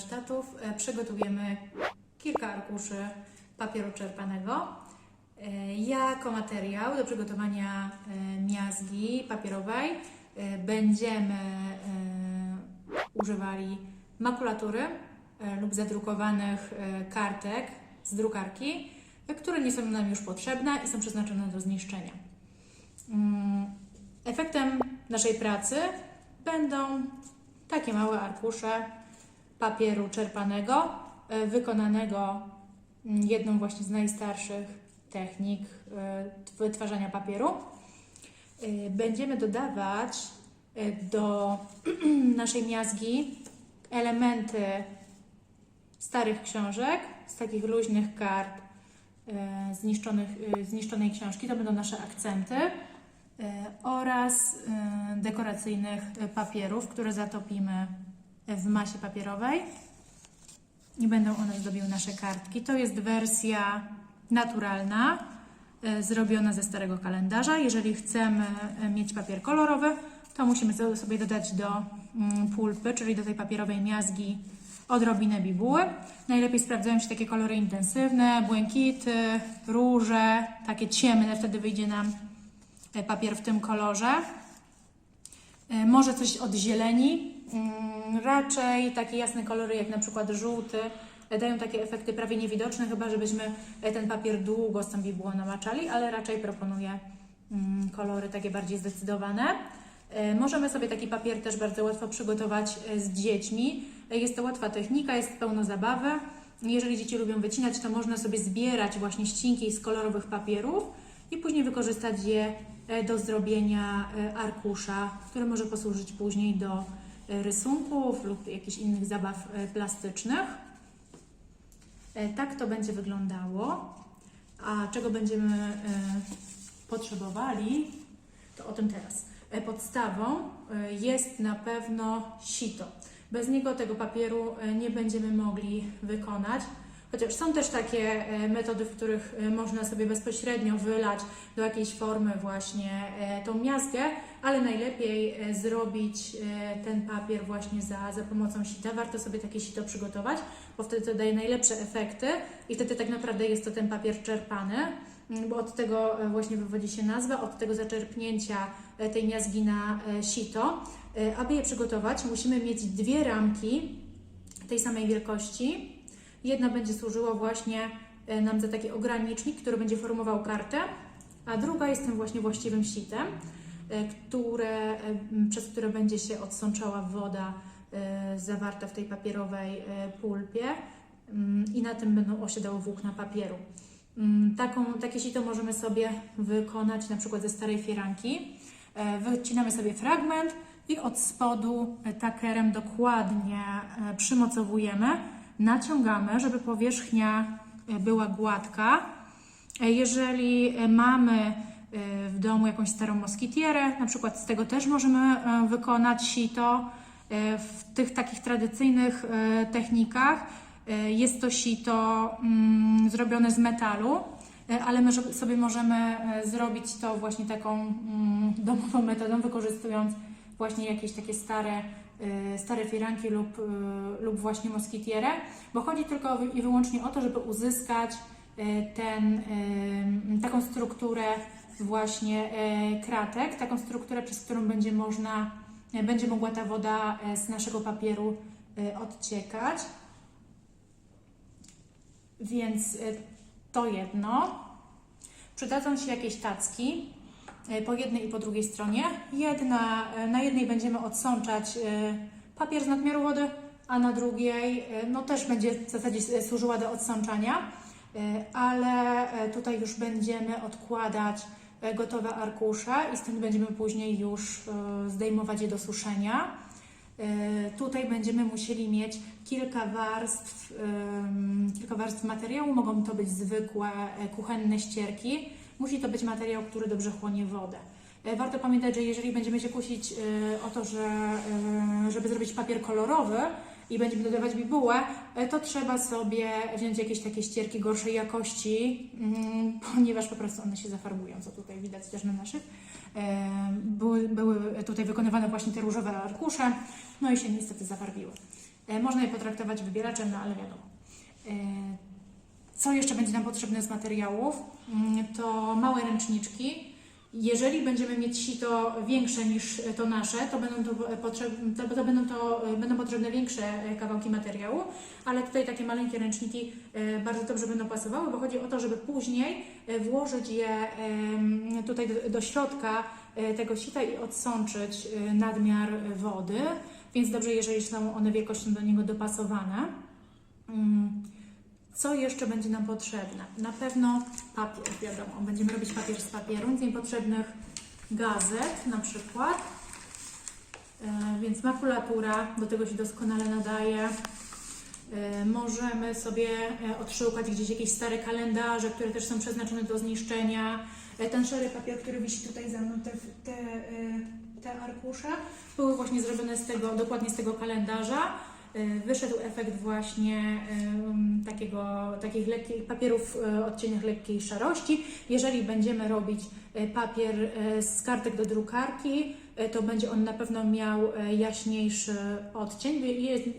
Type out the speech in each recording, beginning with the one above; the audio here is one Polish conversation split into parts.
warsztatów e, przygotujemy kilka arkuszy papieru czerpanego. E, Jako materiał do przygotowania e, miazgi papierowej będziemy używali makulatury lub zadrukowanych kartek z drukarki, które nie są nam już potrzebne i są przeznaczone do zniszczenia. Mm, Efektem naszej pracy będą takie małe arkusze papieru czerpanego, e, wykonanego mm, jedną właśnie z najstarszych technik e, wytwarzania papieru. E, Będziemy dodawać do naszej miazgi elementy starych książek, z takich luźnych kart zniszczonych, zniszczonej książki. To będą nasze akcenty oraz dekoracyjnych papierów, które zatopimy w masie papierowej i będą one zdobiły nasze kartki. To jest wersja naturalna, e, zrobiona ze starego kalendarza. Jeżeli chcemy e, mieć papier kolorowy, to musimy so- sobie dodać do mm, pulpy, czyli do tej papierowej miazgi odrobinę bibuły. Najlepiej sprawdzają się takie kolory intensywne, błękity, róże, takie ciemne, wtedy wyjdzie nam e, papier w tym kolorze. Może coś od zieleni, raczej takie jasne kolory jak na przykład żółty e, dają takie efekty prawie niewidoczne, chyba żebyśmy e, ten papier długo z tą bibułą namaczali, ale raczej proponuję mm, kolory takie bardziej zdecydowane. E, Możemy sobie taki papier też bardzo łatwo przygotować z dziećmi. Jest to łatwa technika, jest pełno zabawy. Jeżeli dzieci lubią wycinać, to można sobie zbierać właśnie ścinki z kolorowych papierów i później wykorzystać je do zrobienia arkusza, który może posłużyć później do rysunków lub jakichś innych zabaw e, plastycznych. E, Tak to będzie wyglądało. A czego będziemy e, potrzebowali, to o tym teraz. E, Podstawą e, jest na pewno sito. Bez niego tego papieru e, nie będziemy mogli wykonać. Chociaż są też takie e, metody, w których e, można sobie bezpośrednio wylać do jakiejś formy właśnie e, tą miazgę, ale najlepiej e, zrobić e, ten papier właśnie za, za pomocą sita. Warto sobie takie sito przygotować, bo wtedy to daje najlepsze efekty i wtedy tak naprawdę jest to ten papier czerpany, mm, bo od tego e, właśnie wywodzi się nazwa, od tego zaczerpnięcia tej miazgi na sito. Aby je przygotować, musimy mieć dwie ramki tej samej wielkości. Jedna będzie służyła właśnie nam za taki ogranicznik, który będzie formował kartę, a druga jest tym właśnie właściwym sitem, które, e, przez które będzie się odsączała woda e, zawarta w tej papierowej e, pulpie mm, i na tym będą osiadały włókna papieru. Mm, Taką, takie sito możemy sobie wykonać na przykład ze starej firanki. E, Wycinamy sobie fragment i od spodu e, takerem dokładnie e, przymocowujemy, naciągamy, żeby powierzchnia e, była gładka. E, Jeżeli e, mamy e, w domu jakąś starą moskitierę, na przykład z tego też możemy e, wykonać sito. E, W tych takich tradycyjnych e, technikach jest to sito mm, zrobione z metalu, ale my sobie możemy zrobić to właśnie taką mm, domową metodą, wykorzystując właśnie jakieś takie stare, stare firanki lub, lub właśnie moskitierę, bo chodzi tylko i wyłącznie o to, żeby uzyskać ten, taką strukturę właśnie e, kratek, taką strukturę, przez którą będzie można, e, będzie mogła ta woda e, z naszego papieru odciekać. Więc to jedno. Przydadzą się jakieś tacki po jednej i po drugiej stronie. Jedna, na jednej będziemy odsączać papier z nadmiaru wody, a na drugiej no też będzie w zasadzie służyła do odsączania, ale tutaj już będziemy odkładać gotowe arkusze i stąd będziemy później już e, zdejmować je do suszenia. E, Tutaj będziemy musieli mieć kilka warstw, kilka warstw materiału. Mogą to być zwykłe e, kuchenne ścierki. Musi to być materiał, który dobrze chłonie wodę. E, Warto pamiętać, że jeżeli będziemy się kusić e, o to, że, e, żeby zrobić papier kolorowy, i będziemy dodawać bibułę, e, to trzeba sobie wziąć jakieś takie ścierki gorszej jakości, mm, ponieważ po prostu one się zafarbują, co tutaj widać też na naszych. E, Były, były tutaj wykonywane właśnie te różowe arkusze, no i się niestety zafarbiły. E, Można je potraktować wybieraczem, no ale wiadomo. Co jeszcze będzie nam potrzebne z materiałów? Mm, To małe ręczniczki. Jeżeli będziemy mieć sito większe niż to nasze, to będą to, potrzeb- to, to, będą, to będą potrzebne większe e, kawałki materiału, ale tutaj takie maleńkie ręczniki e, bardzo dobrze będą pasowały, bo chodzi o to, żeby później e, włożyć je tutaj do, do środka e, tego sita i odsączyć e, nadmiar wody, więc dobrze, jeżeli są one wielkością do niego dopasowane. Co jeszcze będzie nam potrzebne? Na pewno papier, wiadomo. Będziemy robić papier z papieru, więc niepotrzebnych gazet na przykład. E, więc makulatura do tego się doskonale nadaje. E, możemy sobie e, odszukać gdzieś jakieś stare kalendarze, które też są przeznaczone do zniszczenia. Ten szary papier, który wisi tutaj za mną, te, te, te arkusze, były właśnie zrobione z tego, dokładnie z tego kalendarza. Y, wyszedł efekt właśnie takiego, takich lekkich papierów y, odcieniach lekkiej szarości. Jeżeli będziemy robić y, papier z kartek do drukarki, to będzie on na pewno miał jaśniejszy odcień,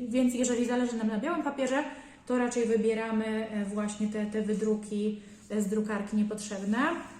więc jeżeli zależy nam na białym papierze, to raczej wybieramy właśnie te, te wydruki z drukarki niepotrzebne,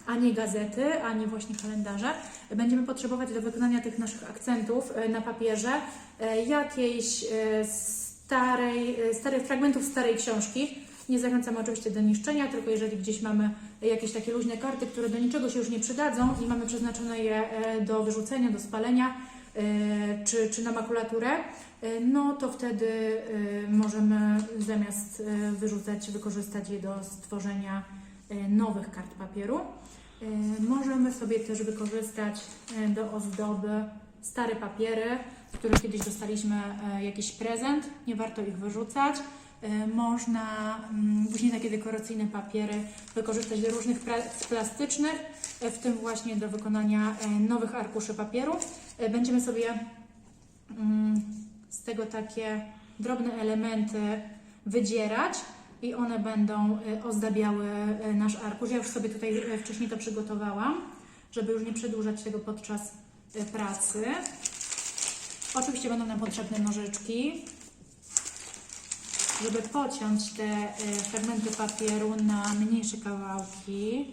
a nie gazety, a nie właśnie kalendarze. Będziemy potrzebować do wykonania tych naszych akcentów y, na papierze e, jakiejś e, starej, e, starych fragmentów starej książki. Nie zachęcam oczywiście do niszczenia, tylko jeżeli gdzieś mamy jakieś takie luźne karty, które do niczego się już nie przydadzą i mamy przeznaczone je e, do wyrzucenia, do spalenia e, czy, czy na makulaturę, e, no to wtedy e, możemy zamiast e, wyrzucać, wykorzystać je do stworzenia e, nowych kart papieru. E, Możemy sobie też wykorzystać e, do ozdoby stare papiery, z których kiedyś dostaliśmy e, jakiś prezent, nie warto ich wyrzucać. E, Można mm, później takie dekoracyjne papiery wykorzystać do różnych prac plastycznych, e, w tym właśnie do wykonania e, nowych arkuszy papieru. E, Będziemy sobie mm, z tego takie drobne elementy wydzierać i one będą e, ozdabiały e, nasz arkusz. Ja już sobie tutaj e, wcześniej to przygotowałam, żeby już nie przedłużać tego podczas pracy. Oczywiście będą nam potrzebne nożyczki, żeby pociąć te fragmenty papieru na mniejsze kawałki.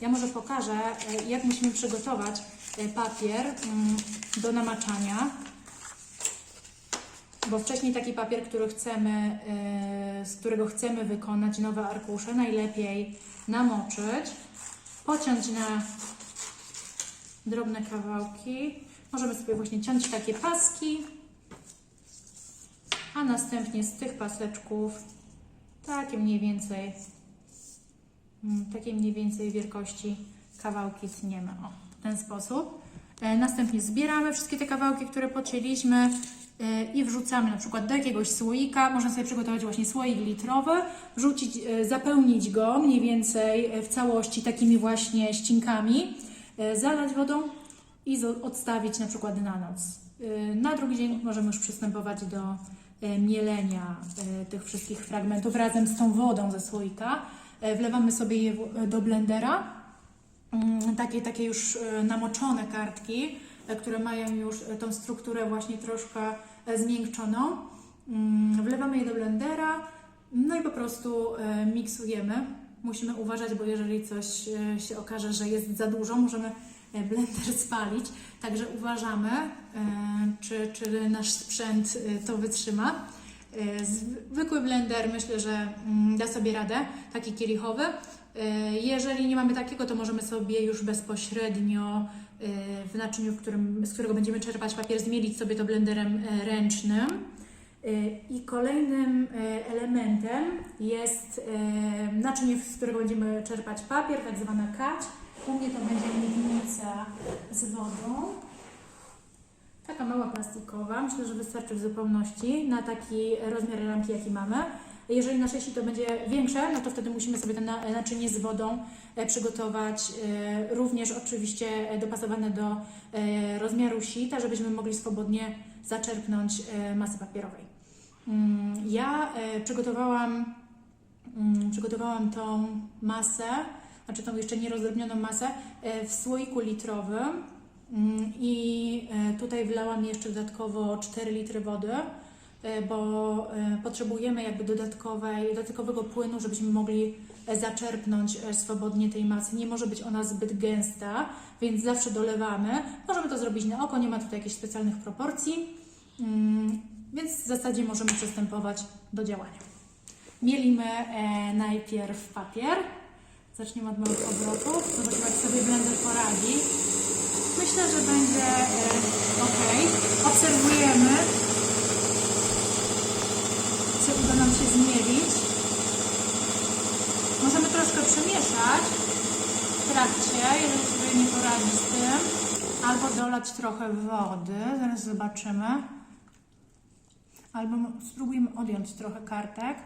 Ja może pokażę, jak musimy przygotować papier mm, do namaczania. Bo wcześniej taki papier, który chcemy, e, z którego chcemy wykonać nowe arkusze, najlepiej namoczyć, pociąć na drobne kawałki. Możemy sobie właśnie ciąć takie paski, a następnie z tych paseczków takie mniej więcej, mm, takie mniej więcej wielkości kawałki tniemy. O, w ten sposób. E, Następnie zbieramy wszystkie te kawałki, które pocięliśmy i wrzucamy na przykład do jakiegoś słoika. Można sobie przygotować właśnie słoik litrowy, wrzucić, e, zapełnić go mniej więcej e, w całości takimi właśnie ścinkami, e, zalać wodą i odstawić na przykład na noc. E, Na drugi dzień możemy już przystępować do e, mielenia e, tych wszystkich fragmentów razem z tą wodą ze słoika. E, Wlewamy sobie je do blendera mm, takie, takie już e, namoczone kartki, e, które mają już e, tą strukturę właśnie troszkę e, zmiękczoną. Mm, Wlewamy je do blendera, no i po prostu e, miksujemy. Musimy uważać, bo jeżeli coś e, się okaże, że jest za dużo, możemy e, blender spalić. Także uważamy, e, czy, czy nasz sprzęt e, to wytrzyma. E, Zwykły blender myślę, że mm, da sobie radę, taki kielichowy. E, Jeżeli nie mamy takiego, to możemy sobie już bezpośrednio e, w naczyniu, w którym, z którego będziemy czerpać papier, zmielić sobie to blenderem e, ręcznym. E, I kolejnym elementem jest naczynie, z którego będziemy czerpać papier, tak zwana kać. U mnie to będzie miednica z wodą. Taka mała plastikowa, myślę, że wystarczy w zupełności na taki rozmiar ramki, jaki mamy. Jeżeli nasze sito będzie większe, no to wtedy musimy sobie to na- naczynie z wodą e, przygotować, e, również oczywiście e, dopasowane do rozmiaru sita, żebyśmy mogli swobodnie zaczerpnąć masy papierowej. Mm, Ja przygotowałam, mm, przygotowałam tą masę, znaczy tą jeszcze nierozdrobnioną masę w słoiku litrowym mm, i tutaj wlałam jeszcze dodatkowo 4 litry wody, bo e, potrzebujemy jakby dodatkowej, dodatkowego płynu, żebyśmy mogli e, zaczerpnąć e, swobodnie tej masy. Nie może być ona zbyt gęsta, więc zawsze dolewamy. Możemy to zrobić na oko, nie ma tutaj jakichś specjalnych proporcji. Mm, Więc w zasadzie możemy przystępować do działania. Mielimy e, najpierw papier. Zaczniemy od małych obrotów. Zobaczymy, jak sobie blender poradzi. Myślę, że będzie e, ok. Obserwujemy, czy uda nam się zmielić. Możemy troszkę przemieszać w trakcie, jeżeli sobie nie poradzi z tym. Albo dolać trochę wody. Zaraz zobaczymy. Albo spróbujmy odjąć trochę kartek.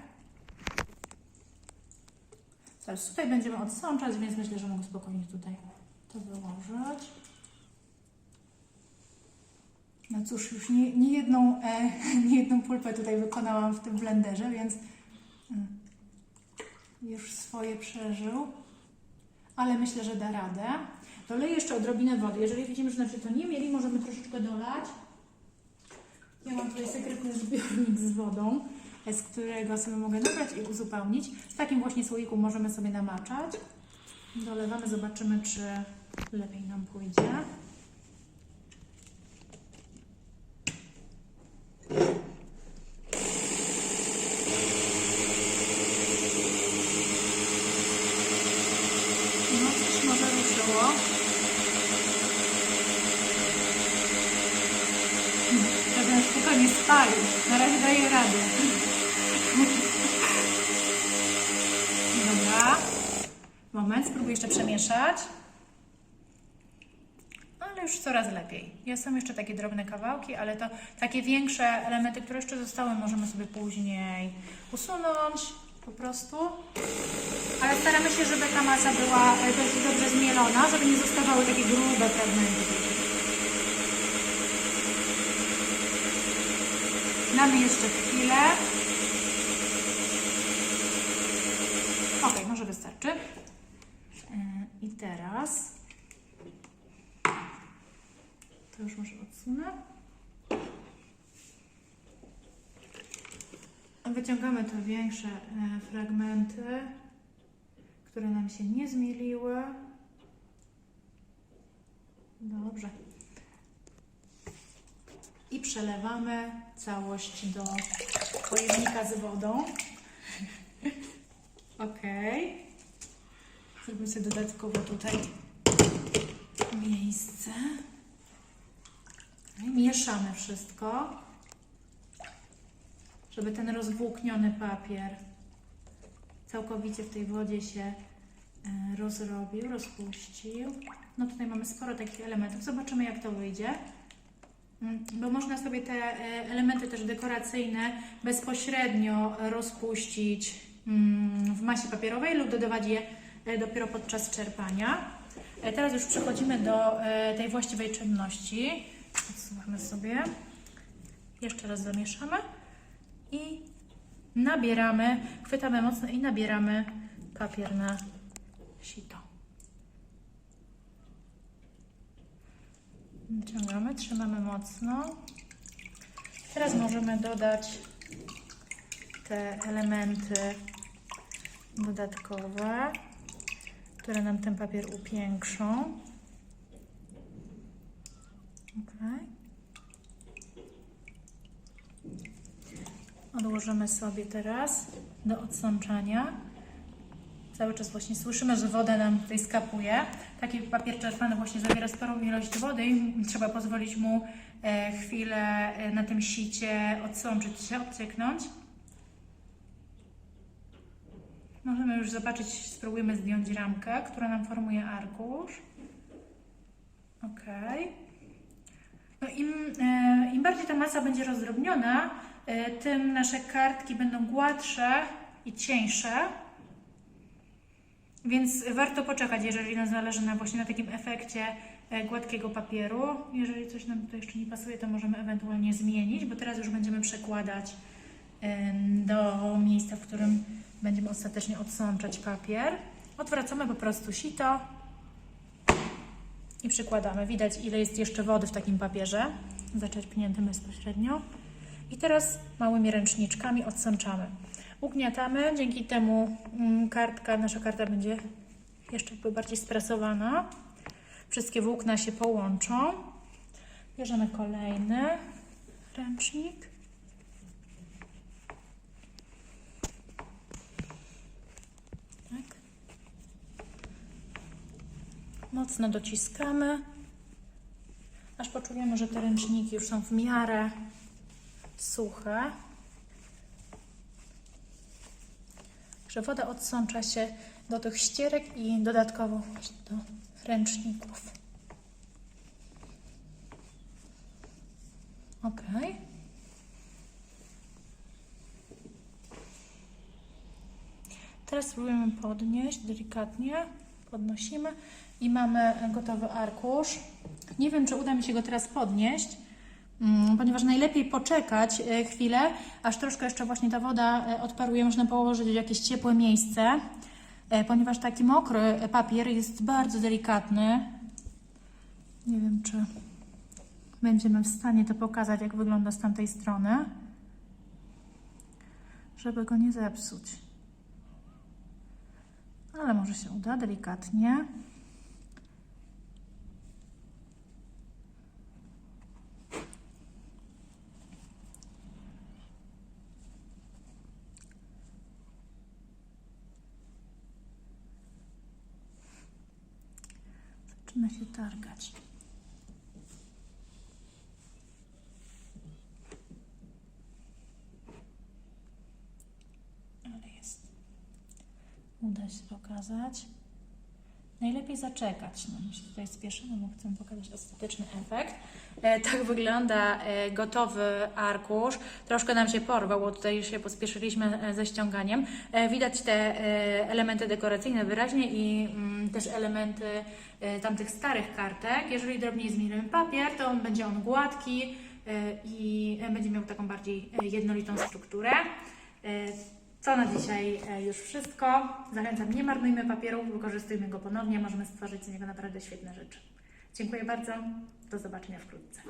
Teraz tutaj będziemy odsączać, więc myślę, że mogę spokojnie tutaj to wyłożyć. No cóż, już nie, nie, jedną, e, nie jedną pulpę tutaj wykonałam w tym blenderze, więc mm, już swoje przeżył. Ale myślę, że da radę. Doleję jeszcze odrobinę wody. Jeżeli widzimy, że nam się to nie mieli, możemy troszeczkę dolać. Ja mam tutaj sekretny zbiornik z wodą, z którego sobie mogę nabrać i uzupełnić. W takim właśnie słoiku możemy sobie namaczać. Dolewamy, zobaczymy, czy lepiej nam pójdzie. No, coś może ruszyło. Żebym spalił. Na razie daję radę. Dobra. Moment, spróbuję jeszcze przemieszać. Ale już coraz lepiej. Ja są jeszcze takie drobne kawałki, ale to takie większe elementy, które jeszcze zostały, możemy sobie później usunąć po prostu. Ale staramy się, żeby ta masa była dość dobrze zmielona, żeby nie zostawały takie grube fragmenty. Damy jeszcze chwilę. Ok, może wystarczy. I teraz to już może odsunę. Wyciągamy te większe e, fragmenty, które nam się nie zmieliły. Dobrze. I przelewamy całość do pojemnika z wodą. Ok. Zrobimy sobie dodatkowo tutaj miejsce. Okej, Mieszamy wszystko, żeby ten rozwłókniony papier całkowicie w tej wodzie się e, rozrobił, rozpuścił. No tutaj mamy sporo takich elementów. Zobaczymy jak to wyjdzie. Mm, Bo można sobie te e, elementy też dekoracyjne bezpośrednio rozpuścić mm, w masie papierowej lub dodawać je e, dopiero podczas czerpania. E, Teraz już przechodzimy do tej właściwej czynności. Odsuwamy sobie. Jeszcze raz zamieszamy i nabieramy, chwytamy mocno i nabieramy papier na sito. Wyciągamy, trzymamy mocno. Teraz możemy dodać te elementy dodatkowe, które nam ten papier upiększą. Okay. Odłożymy sobie teraz do odsączania. Cały czas właśnie słyszymy, że woda nam tutaj skapuje. Taki papier czerpany właśnie zawiera sporą ilość wody i trzeba pozwolić mu e, chwilę e, na tym sicie odsączyć się, odcieknąć. Możemy już zobaczyć, spróbujemy zdjąć ramkę, która nam formuje arkusz. Ok. No im, e, Im bardziej ta masa będzie rozdrobniona, tym nasze kartki będą gładsze i cieńsze. Więc warto poczekać, jeżeli nam zależy na właśnie na takim efekcie e, gładkiego papieru. Jeżeli coś nam tutaj jeszcze nie pasuje, to możemy ewentualnie zmienić, bo teraz już będziemy przekładać do miejsca, w którym będziemy ostatecznie odsączać papier. Odwracamy po prostu sito i przykładamy. Widać, ile jest jeszcze wody w takim papierze, zaczerpniętym bezpośrednio. I teraz małymi ręczniczkami odsączamy. Ugniatamy, dzięki temu mm, kartka, nasza karta będzie jeszcze bardziej sprasowana. Wszystkie włókna się połączą. Bierzemy kolejny ręcznik. Tak. Mocno dociskamy, aż poczujemy, że te ręczniki już są w miarę suche. Że woda odsącza się do tych ścierek i dodatkowo do ręczników. Ok. Teraz spróbujemy podnieść delikatnie. Podnosimy i mamy gotowy arkusz. Nie wiem, czy uda mi się go teraz podnieść, ponieważ najlepiej poczekać e, chwilę, aż troszkę jeszcze właśnie ta woda e, odparuje. Można położyć w jakieś ciepłe miejsce, e, ponieważ taki mokry papier jest bardzo delikatny. Nie wiem, czy będziemy w stanie to pokazać, jak wygląda z tamtej strony, żeby go nie zepsuć. Ale może się uda delikatnie. Zaczyna się targać. Ale jest. Uda się pokazać. Najlepiej zaczekać. No, my się tutaj spieszymy, bo chcę pokazać ostateczny efekt. E, tak wygląda e, gotowy arkusz. Troszkę nam się porwał, bo tutaj się pospieszyliśmy e, ze ściąganiem. E, widać te e, elementy dekoracyjne wyraźnie i mm, też elementy e, tamtych starych kartek. Jeżeli drobniej zmienimy papier, to będzie on gładki e, i e, będzie miał taką bardziej e, jednolitą strukturę. E, co na dzisiaj e, już wszystko. Zachęcam, nie marnujmy papieru, wykorzystujmy go ponownie, możemy stworzyć z niego naprawdę świetne rzeczy. Dziękuję bardzo, do zobaczenia wkrótce.